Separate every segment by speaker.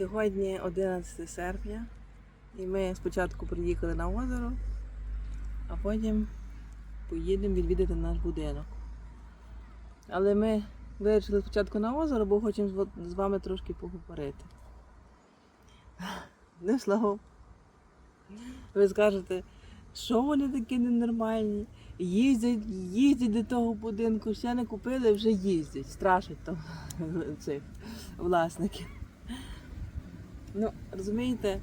Speaker 1: Сьогодні 11 серпня, і ми спочатку приїхали на озеро, а потім поїдемо відвідати наш будинок. Але ми вирішили спочатку на озеро, бо хочемо з вами трошки поговорити. Не словом. Ви скажете, що вони такі ненормальні? Їздять, їздять до того будинку, ще не купили, вже їздять. Страшать там цих власників. Ну, розумієте,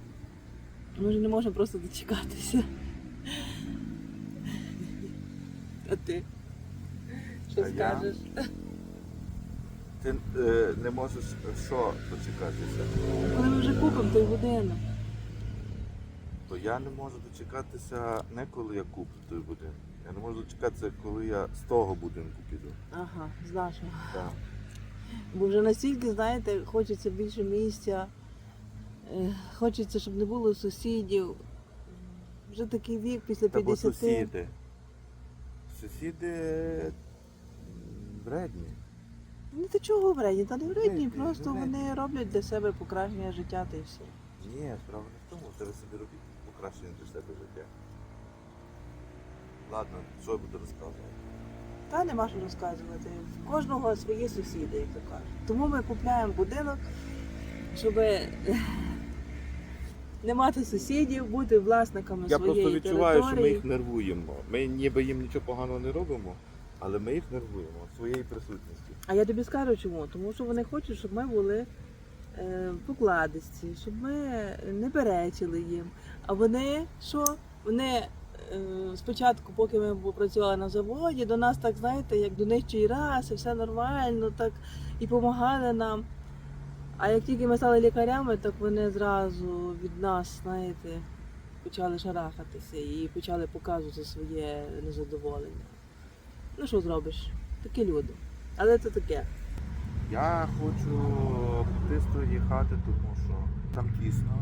Speaker 1: ми вже не можемо просто дочекатися. А ти? Що
Speaker 2: А я?
Speaker 1: скажеш?
Speaker 2: Ти е, не можеш що дочекатися?
Speaker 1: Коли ми вже купимо той будинок.
Speaker 2: То я не можу дочекатися не коли я куплю той будинок. Я не можу дочекатися, коли я з того будинку піду.
Speaker 1: Ага, з нашого.
Speaker 2: Так.
Speaker 1: Бо вже настільки, знаєте, хочеться більше місця, хочеться, щоб не було сусідів. Вже такий вік після
Speaker 2: Та бо
Speaker 1: 50.
Speaker 2: сусіди. Сусіди вредні.
Speaker 1: Ну ти чого вредні? Та не вредні,
Speaker 2: Вредні,
Speaker 1: просто
Speaker 2: вредні.
Speaker 1: вони роблять для себе покращення життя та й все.
Speaker 2: Ні, справа не в тому, ви собі робіть покращення для себе життя. Ладно, що я буду розказувати?
Speaker 1: Та нема що розказувати. В кожного свої сусіди, як то кажуть. Тому ми купляємо будинок, щоб не мати сусідів, бути власниками
Speaker 2: Я
Speaker 1: своєї
Speaker 2: просто відчуваю, що ми їх нервуємо. Ми ніби їм нічого поганого не робимо, але ми їх нервуємо своєю присутністю.
Speaker 1: А я тобі скажу чому? Тому що вони хочуть, щоб ми були е, покладисті, щоб ми не перечили їм. А вони що? Вони е, спочатку, поки ми працювали на заводі, до нас так, знаєте, як до нижчої раси, все нормально, так і допомагали нам. А як тільки ми стали лікарями, так вони зразу від нас, знаєте, почали шарахатися і почали показувати своє незадоволення. Ну що зробиш? Такі люди. Але це таке.
Speaker 2: Я хочу тої хати, тому що там тісно.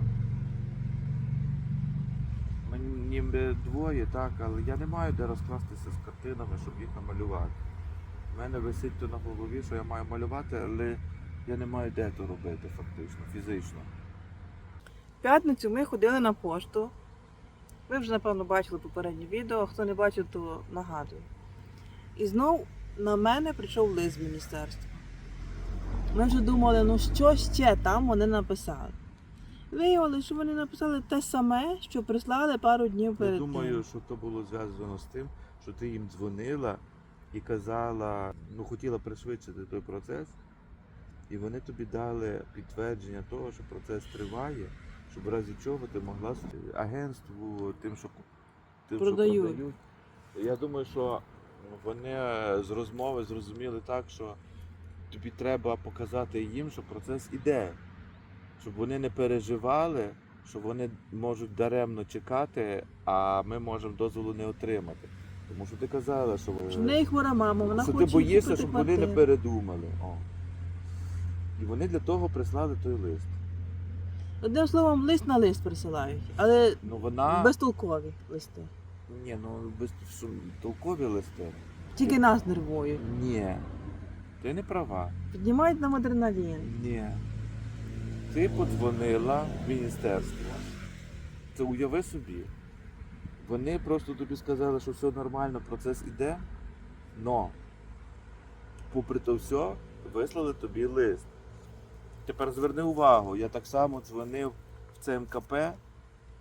Speaker 2: Мені ніби двоє, так, але я не маю де розкластися з картинами, щоб їх намалювати. У мене висить то на голові, що я маю малювати, але я не маю де то робити фактично, фізично.
Speaker 1: В п'ятницю ми ходили на пошту. Ви вже, напевно, бачили попереднє відео, хто не бачив, то нагадую. І знов на мене прийшов лист з міністерства. Ми вже думали, ну що ще там вони написали. Виявилося, що вони написали те саме, що прислали пару днів перед
Speaker 2: Я думаю,
Speaker 1: тим.
Speaker 2: що то було зв'язано з тим, що ти їм дзвонила і казала, ну хотіла пришвидшити той процес, і вони тобі дали підтвердження того, що процес триває, щоб в разі чого ти могла агентству, тим, що, тим,
Speaker 1: Продають.
Speaker 2: що продають. Я думаю, що вони з розмови зрозуміли так, що тобі треба показати їм, що процес іде. Щоб вони не переживали, що вони можуть даремно чекати, а ми можемо дозволу не отримати. Тому що ти казала, що,
Speaker 1: Що в неї хвора мама, вона
Speaker 2: що
Speaker 1: хоче
Speaker 2: ти боїшся, щоб вони не передумали. О. І вони для того прислали той лист.
Speaker 1: Одним словом, лист на лист присилають, але
Speaker 2: Ну вона.
Speaker 1: безтолкові листи.
Speaker 2: Ні, ну без толкові листи.
Speaker 1: Тільки нас нервують.
Speaker 2: Ні. Ти не права.
Speaker 1: Піднімають нам адреналін.
Speaker 2: Ні. Ти подзвонила в міністерство. Це уяви собі. Вони просто тобі сказали, що все нормально, процес іде. Но, попри то все, вислали тобі лист. Тепер зверни увагу, я так само дзвонив в ЦМКП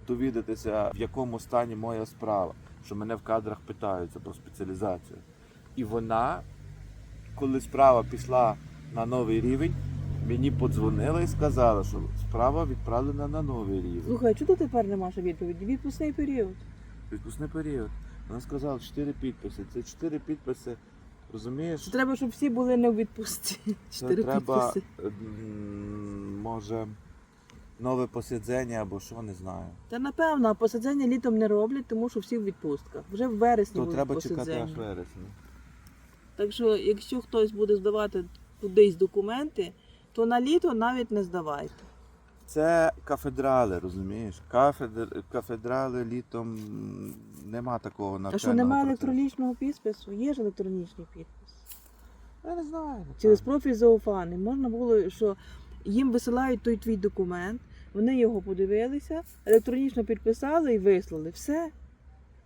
Speaker 2: довідатися, в якому стані моя справа, що мене в кадрах питаються про спеціалізацію. І вона, коли справа пішла на новий рівень, мені подзвонила і сказала, що справа відправлена на новий рівень.
Speaker 1: Слухай, чого тепер не маєш відповіді? Відпускний період.
Speaker 2: Відпускний період. Вона сказала 4 підписи. Це 4 підписи, розумієш?
Speaker 1: Це треба, щоб всі були не у відпустці. Чотири
Speaker 2: треба,
Speaker 1: підписи.
Speaker 2: м, може, нове посідження або що, не знаю.
Speaker 1: Та напевно, а посадження літом не роблять, тому що всі в відпустках. Вже в вересні
Speaker 2: То
Speaker 1: будуть
Speaker 2: треба чекати
Speaker 1: посадження.
Speaker 2: аж вересня.
Speaker 1: Так що, якщо хтось буде здавати кудись документи, то на літо навіть не здавайте.
Speaker 2: Це кафедрали, розумієш? Кафедр, кафедрали літом нема такого навчального
Speaker 1: А що немає
Speaker 2: процесу.
Speaker 1: електронічного підпису? Є ж електронічний підпис.
Speaker 2: Я не знаю.
Speaker 1: Через профіль зауфаний. Можна було, що їм висилають той твій документ, вони його подивилися, електронічно підписали і вислали. Все.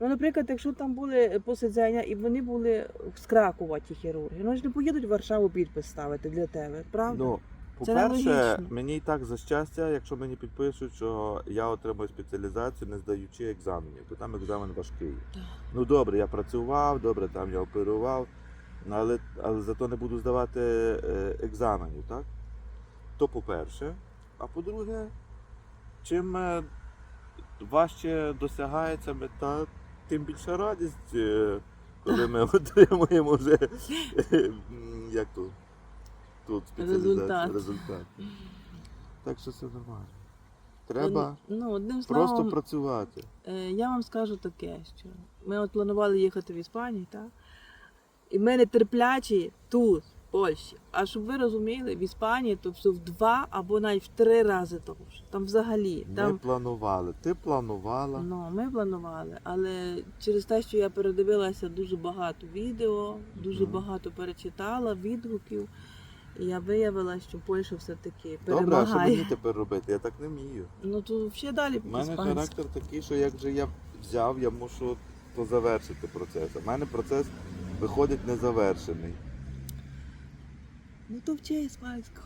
Speaker 1: Ну, наприклад, якщо там були посидження і вони були з Кракова ті хірурги, вони ж не поїдуть в Варшаву підпис ставити для тебе, правда?
Speaker 2: Ну, по-перше, мені і так за щастя, якщо мені підпишуть, що я отримую спеціалізацію, не здаючи екзаменів, то там екзамен важкий.
Speaker 1: Так.
Speaker 2: Ну добре, я працював, добре, там я оперував, але, але зато не буду здавати е, екзаменів, так? То по-перше. А по-друге, чим е, важче досягається мета, тим більша радість, е, коли ми отримуємо вже як тут, тут
Speaker 1: Результат.
Speaker 2: результат. Так що все нормально. Треба
Speaker 1: Ну, одним
Speaker 2: просто
Speaker 1: словом,
Speaker 2: працювати.
Speaker 1: Е, Я вам скажу таке, що ми от планували їхати в Іспанію, так? І ми не терплячі тут, в Польщі. А щоб ви розуміли, в Іспанії то все в два або навіть в три рази довше. Там взагалі.
Speaker 2: Ми
Speaker 1: Там,
Speaker 2: планували. Ти планувала.
Speaker 1: ну, ми планували, але через те, що я передивилася дуже багато відео, дуже
Speaker 2: Мгм.
Speaker 1: багато перечитала відгуків, і я виявила, що Польща все-таки
Speaker 2: Добре, а що мені тепер робити? Я так не вмію.
Speaker 1: Ну то ще далі
Speaker 2: У мене характер такий, що як же я взяв, я мушу то завершити процес. У мене процес виходить незавершений.
Speaker 1: Ну то вчи іспанську.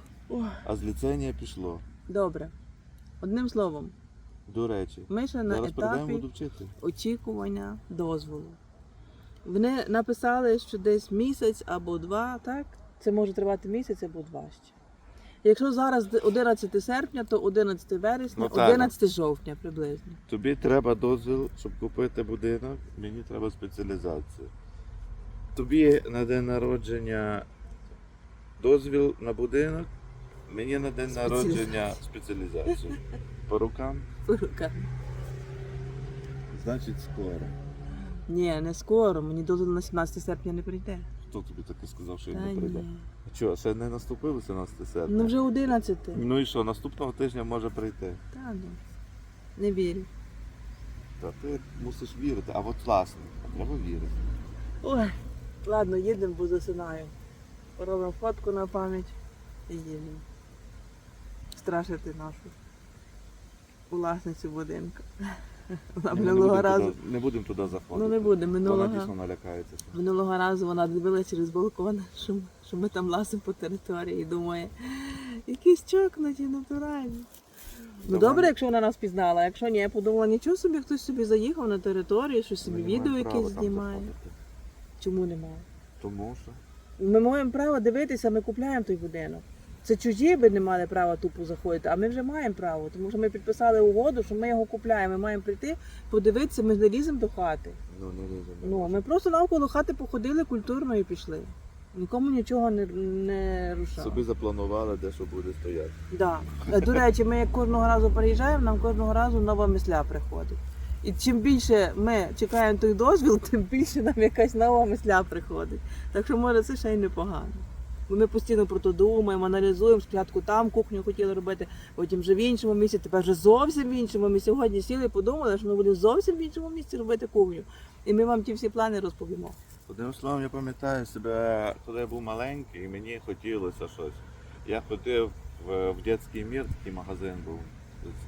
Speaker 2: А з ліцензія пішло.
Speaker 1: Добре. Одним словом,
Speaker 2: До речі,
Speaker 1: ми ще на
Speaker 2: зараз передаємо
Speaker 1: етапі
Speaker 2: буду вчити.
Speaker 1: очікування дозволу. Вони написали, що десь місяць або два, так? Це може тривати місяць або два ще. Якщо зараз 11 серпня, то 11 вересня,
Speaker 2: Ну,
Speaker 1: 11 жовтня приблизно.
Speaker 2: Тобі треба дозвіл, щоб купити будинок, мені треба спеціалізацію. Тобі на день народження дозвіл на будинок, мені на день народження спеціалізацію. По рукам,
Speaker 1: По рукам.
Speaker 2: значить скоро.
Speaker 1: Ні, не скоро. Мені дозвіл на 17 серпня не прийде.
Speaker 2: Хто тобі таке сказав, що він не прийде? А Що, ще не наступило 17 серпня?
Speaker 1: Ну вже 11.
Speaker 2: Ну і що, наступного тижня може прийти.
Speaker 1: Та ну. Не вірю.
Speaker 2: Та ти мусиш вірити, а от власне, треба вірити.
Speaker 1: Ой, ладно, їдемо, бо засинаю. Робимо фотку на пам'ять і їдемо. Страшити нашу власницю будинку. Вона
Speaker 2: Ні, ми не
Speaker 1: минулого
Speaker 2: будемо
Speaker 1: разу.
Speaker 2: туди- не будемо туди заходити.
Speaker 1: Ну не буде.
Speaker 2: Вона
Speaker 1: Минулого,
Speaker 2: дійсно налякається.
Speaker 1: минулого разу вона дивилася через балкон, що, м- що ми там лазимо по території і думає, якісь чокнуті, натуральні. Ну
Speaker 2: Давай.
Speaker 1: добре, якщо вона нас пізнала. Якщо ні, я подумала, нічого собі, хтось собі заїхав на територію, що собі
Speaker 2: Ми не
Speaker 1: відео
Speaker 2: права
Speaker 1: якесь
Speaker 2: там
Speaker 1: знімає.
Speaker 2: заходити.
Speaker 1: Чому немає?
Speaker 2: Тому що.
Speaker 1: Ми маємо право дивитися, ми купляємо той будинок. Це чужі би не мали права тупо заходити, а ми вже маємо право, тому що ми підписали угоду, що ми його купляємо. Ми маємо прийти, подивитися, ми ж не ліземо до хати.
Speaker 2: Ну, не ліземо.
Speaker 1: Ну, ми просто навколо хати походили культурно і пішли. Нікому нічого не, не рушало.
Speaker 2: Собі запланували, де що буде стояти.
Speaker 1: Да. Е, До речі, ми як кожного разу переїжджаємо, нам кожного разу нова мисля приходить. І чим більше ми чекаємо той дозвіл, тим більше нам якась нова мисля приходить. Так що може це ще й непогано. Бо ми постійно про то думаємо, аналізуємо. Спочатку там кухню хотіли робити, потім вже в іншому місці, тепер вже зовсім в іншому. Ми сьогодні сіли і подумали, що ми будемо зовсім в іншому місці робити кухню. І ми вам ті всі плани розповімо.
Speaker 2: Одним словом, я пам'ятаю себе, коли я був маленький, і мені хотілося щось. Я ходив в, в дитячий мір, такий магазин був.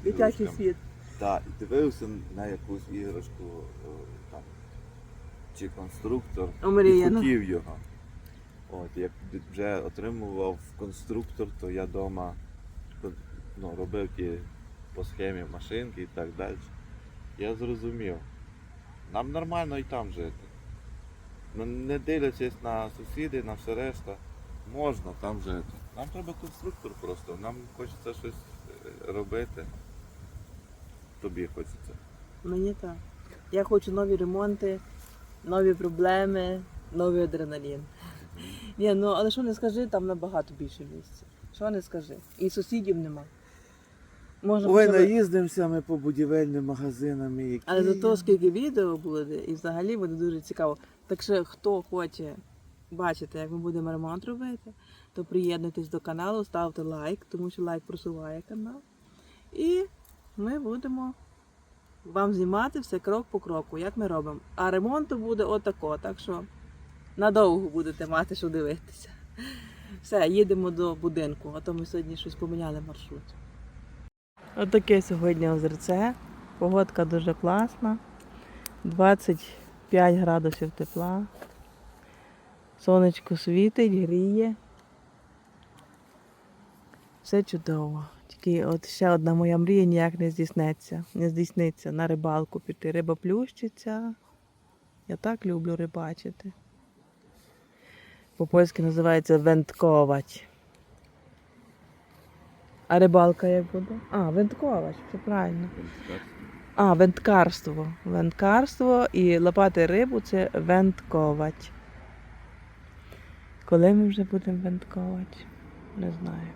Speaker 2: з
Speaker 1: Дитячий
Speaker 2: іграшками.
Speaker 1: світ.
Speaker 2: Так, і дивився на якусь іграшку е, там, чи конструктор, і
Speaker 1: Омріяно.
Speaker 2: хотів його. От, як вже отримував конструктор, то я вдома ну, робив ті по схемі машинки і так далі. Я зрозумів. Нам нормально і там жити. Ну, не дивлячись на сусідів, на все решта, можна там жити. Нам треба конструктор просто, нам хочеться щось е, робити. Тобі хочеться.
Speaker 1: Мені так. Я хочу нові ремонти, нові проблеми, новий адреналін. Ні, ну але що не скажи, там набагато більше місця. Що не скажи. І сусідів нема. Можна
Speaker 2: Ой,
Speaker 1: хоча б-
Speaker 2: наїздимося ми по будівельним магазинам. Які...
Speaker 1: Але за то, скільки відео буде, і взагалі буде дуже цікаво. Так що хто хоче бачити, як ми будемо ремонт робити, то приєднуйтесь до каналу, ставте лайк, тому що лайк просуває канал. І ми будемо вам знімати все крок по кроку, як ми робимо. А ремонту буде отако, так що надовго будете мати що дивитися. Все, їдемо до будинку, а то ми сьогодні щось поміняли маршрут. Отаке сьогодні озерце. Погодка дуже класна. 25 градусів тепла. Сонечко світить, гріє. Все чудово. Тільки от ще одна моя мрія ніяк не здійсниться. Не здійсниться на рибалку піти. Риба плющиться. Я так люблю рибачити. По-польськи називається вентковач. А рибалка як буде? А, вентковач, все правильно. А, венткарство. Венткарство і лопати рибу це вентковач. Коли ми вже будемо вентковати? Не знаю.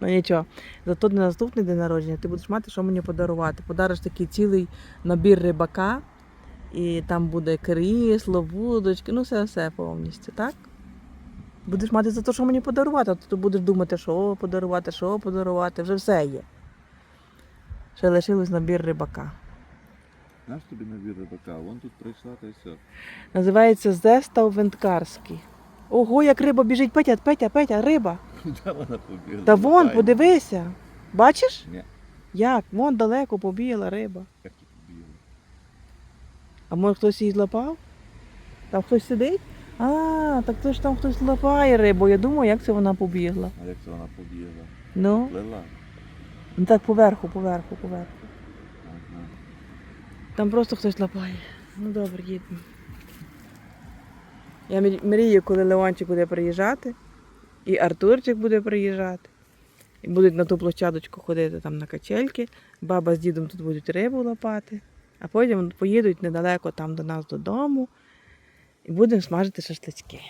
Speaker 1: Ну нічого, зато на наступний день народження ти будеш мати, що мені подарувати. Подариш такий цілий набір рибака, і там буде крісло, вудочки, ну все все повністю, так? Будеш мати за те, що мені подарувати, а то ти будеш думати, що подарувати, що подарувати, вже все є. Ще лишилось набір рибака.
Speaker 2: Наш тобі набір рибака, вон тут прийшла та й все.
Speaker 1: Називається Зестав Венткарський. Ого, як риба біжить, Петя, Петя, Петя, риба.
Speaker 2: Де вона побігла?
Speaker 1: Та вон, подивися. Бачиш?
Speaker 2: Ні,
Speaker 1: Як? Вон далеко побігла риба. А може хтось її злапав? Там хтось сидить? А, так то ж там хтось лапає рибу. Я думаю, як це вона побігла.
Speaker 2: А як це вона побігла?
Speaker 1: Ну,
Speaker 2: Плила?
Speaker 1: ну так поверху, поверху, поверху.
Speaker 2: Ага.
Speaker 1: Там просто хтось лапає. Ну добре, їдемо. Я мрію, коли Леончик буде приїжджати, і Артурчик буде приїжджати. І будуть на ту площадочку ходити там на качельки. Баба з дідом тут будуть рибу лопати, а потім поїдуть недалеко там до нас додому і будемо смажити шашлички.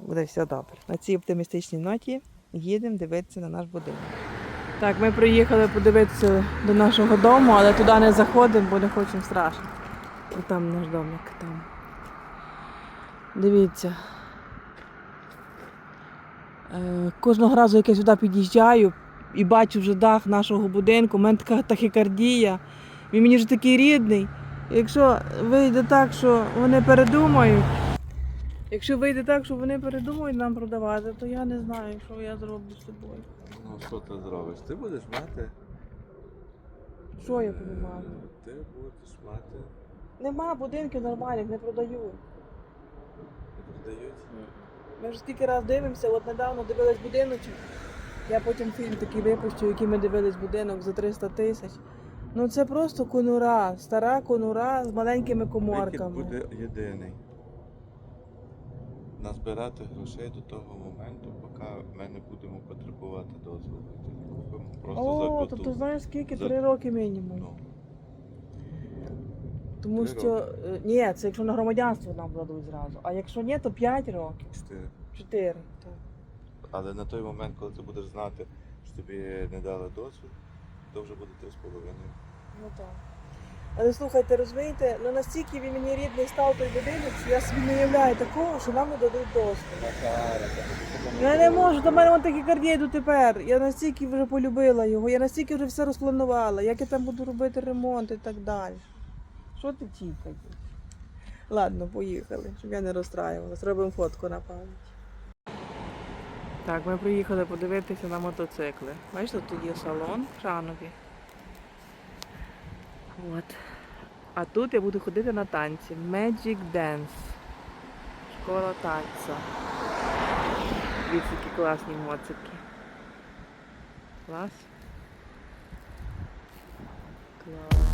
Speaker 1: Буде все добре. На цій оптимістичній ноті їдемо дивитися на наш будинок. Так, ми приїхали подивитися до нашого дому, але туди не заходимо, бо не хочемо страшно. І там наш домик, там. Дивіться. Е, кожного разу, як я сюди під'їжджаю і бачу вже дах нашого будинку, у мене така тахікардія. Він мені вже такий рідний. Якщо вийде так, що вони передумають, якщо вийде так, що вони передумають нам продавати, то я не знаю, що я зроблю з собою.
Speaker 2: Ну що ти зробиш? Ти будеш мати.
Speaker 1: Що я буду мати?
Speaker 2: е, Ти будеш мати.
Speaker 1: Нема будинків нормальних, не продають.
Speaker 2: Не продають.
Speaker 1: Ми вже скільки раз дивимося, от недавно дивились будиночок. Я потім фільм такий випущу, який ми дивились будинок за 300 тисяч. Ну це просто конура, стара конура з маленькими
Speaker 2: Вихід
Speaker 1: коморками.
Speaker 2: буде єдиний. Назбирати грошей до того моменту, поки ми не будемо потребувати дозволу. Купимо просто
Speaker 1: О,
Speaker 2: закоту.
Speaker 1: тобто знаєш скільки?
Speaker 2: За-
Speaker 1: Три роки мінімум.
Speaker 2: Ну,
Speaker 1: Тому
Speaker 2: три
Speaker 1: що е, ні, це якщо на громадянство нам дадуть зразу. А якщо ні, то 5 років.
Speaker 2: чотири.
Speaker 1: Чотири. Так.
Speaker 2: Але на той момент, коли ти будеш знати, що тобі не дали дозвіл, то вже буде три з половиною.
Speaker 1: Ну так. Але слухайте, розумієте, ну настільки він мені рідний став той будинок, що я собі не уявляю такого, що нам не дадуть дозвіл. Я не можу, до мене вон такі кардієду тепер. Я настільки вже полюбила його, я настільки вже все розпланувала, як я там буду робити ремонт і так далі. Що ти тікаєш? Ладно, поїхали, щоб я не розстраювалась. Робимо фотку на пам'ять. Так, ми приїхали подивитися на мотоцикли. Бачите, тут є салон в. От. А тут я буду ходити на танці. Magic Dance. Школа танця. Дивіться, які класні моцики. Клас. Клас.